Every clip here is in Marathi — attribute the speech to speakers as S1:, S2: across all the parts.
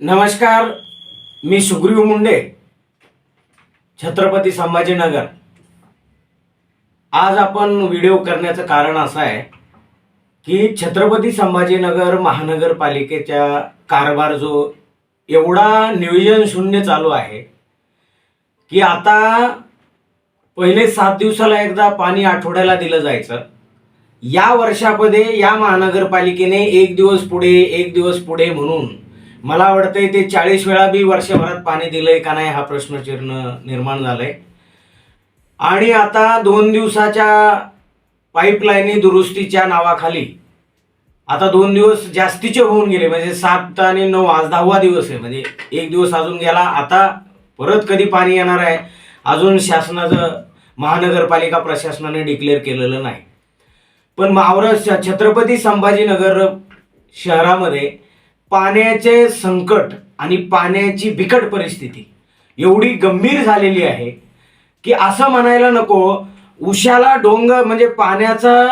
S1: नमस्कार मी सुग्रीव मुंडे छत्रपती संभाजीनगर. आज आपण व्हिडिओ करण्याचं कारण असं आहे की छत्रपती संभाजीनगर महानगरपालिकेच्या कारभार जो एवढा नियोजन शून्य चालू आहे की आता पहिले सात दिवसाला एकदा पाणी आठवड्याला दिलं जायचं. या वर्षामध्ये या महानगरपालिकेने एक दिवस पुढे एक दिवस पुढे म्हणून मला आवडतंय ते चाळीस वेळा बी वर्षभरात पाणी दिलंय का नाही हा प्रश्नचिन्ह निर्माण झालाय. आणि आता दोन दिवसाच्या पाईपलाईनी दुरुस्तीच्या नावाखाली आता दोन दिवस जास्तीचे होऊन गेले म्हणजे सात आणि नऊ आज दहावा दिवस आहे म्हणजे एक दिवस अजून गेला आता परत कधी पाणी येणार आहे अजून शासनाचं महानगरपालिका प्रशासनाने डिक्लेअर केलेलं नाही. पण मावळ छत्रपती संभाजीनगर शहरामध्ये पाण्याचे संकट आणि पाण्याची बिकट परिस्थिती एवढी गंभीर झालेली आहे की असं म्हणायला नको उशाला डोंगर म्हणजे पाण्याचा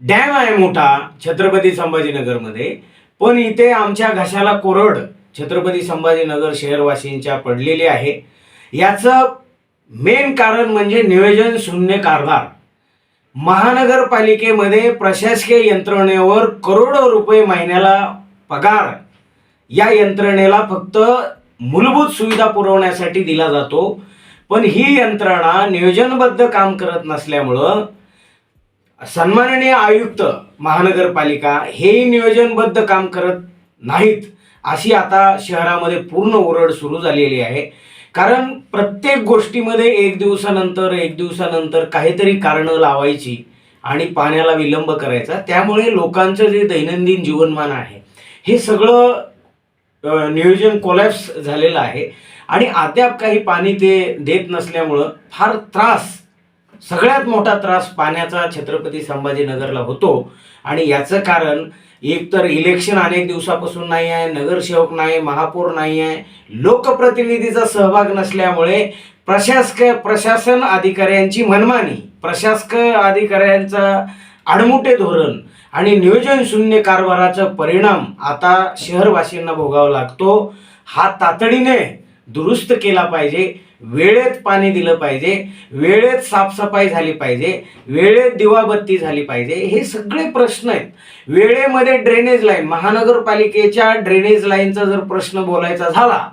S1: डॅम आहे मोठा छत्रपती संभाजीनगरमध्ये पण इथे आमच्या घशाला कोरड छत्रपती संभाजीनगर शहरवासींच्या पडलेली आहे. याचं मेन कारण म्हणजे नियोजन शून्य कारभार. महानगरपालिकेमध्ये प्रशासकीय यंत्रणेवर करोडो रुपये महिन्याला पगार. या यंत्रणेला फक्त मूलभूत सुविधा पुरवण्यासाठी दिला जातो पण ही यंत्रणा नियोजनबद्ध काम करत नसल्यामुळं सन्माननीय आयुक्त महानगरपालिका हे नियोजनबद्ध काम करत नाहीत अशी आता शहरामध्ये पूर्ण ओरड सुरू झालेली आहे. कारण प्रत्येक गोष्टीमध्ये एक दिवसानंतर एक दिवसानंतर काहीतरी कारणं लावायची आणि पाण्याला विलंब करायचा. त्यामुळे लोकांचं जे दैनंदिन जीवनमान आहे हे सगळं नियोजन कोलॅप्स झालेलं आहे. आणि अद्याप काही पाणी ते देत नसल्यामुळं फार त्रास सगळ्यात मोठा त्रास पाण्याचा छत्रपती संभाजीनगरला होतो. आणि याचं कारण एकतर इलेक्शन अनेक दिवसापासून नाही आहे नगरसेवक नाही महापौर नाही आहे लोकप्रतिनिधीचा सहभाग नसल्यामुळे प्रशासक प्रशासन अधिकाऱ्यांची मनमानी प्रशासक अधिकाऱ्यांचा आडमुटे धोरण आणि नियोजन शून्य कारभाराचा परिणाम आता शहरवासींना भोगावा लागतो. हा तातडीने दुरुस्त केला पाहिजे. वेळेत पाणी दिलं पाहिजे. वेळेत साफसफाई झाली पाहिजे. वेळेत दिवाबत्ती झाली पाहिजे. हे सगळे प्रश्न आहेत. वेळेमध्ये ड्रेनेज लाईन महानगरपालिकेच्या ड्रेनेज लाईनचा जर प्रश्न बोलायचा झाला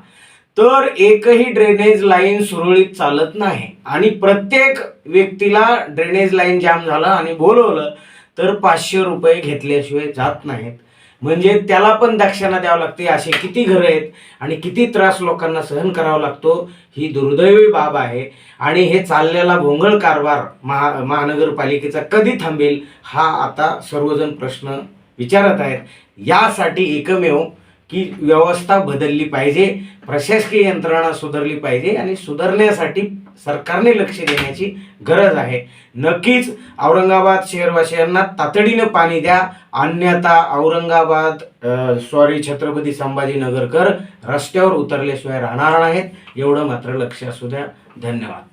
S1: तर एकही ड्रेनेज लाईन सुरळीत चालत नाही. आणि प्रत्येक व्यक्तीला ड्रेनेज लाईन जाम झालं आणि बोलवलं तर पाचशे रुपये घेतल्याशिवाय जात नाहीत. म्हणजे त्याला पण दक्षिणा द्यावं लागते असे किती घरं आहेत आणि किती त्रास लोकांना सहन करावा लागतो ही दुर्दैवी बाब आहे. आणि हे चाललेला भोंगळ कारभार महा महानगरपालिकेचा कधी थांबेल हा आता सर्वजण प्रश्न विचारत आहेत. यासाठी एकमेव की व्यवस्था बदलली पाहिजे प्रशासकीय यंत्रणा सुधारली पाहिजे आणि सुधारण्यासाठी सरकारने लक्ष देण्याची गरज आहे. नक्कीच औरंगाबाद शहरवासियांना तातडीनं पाणी द्या. अन्यथा औरंगाबाद सॉरी छत्रपती संभाजीनगरकर रस्त्यावर उतरल्याशिवाय राहणार नाहीत. एवढं मात्र लक्ष असू द्या. धन्यवाद.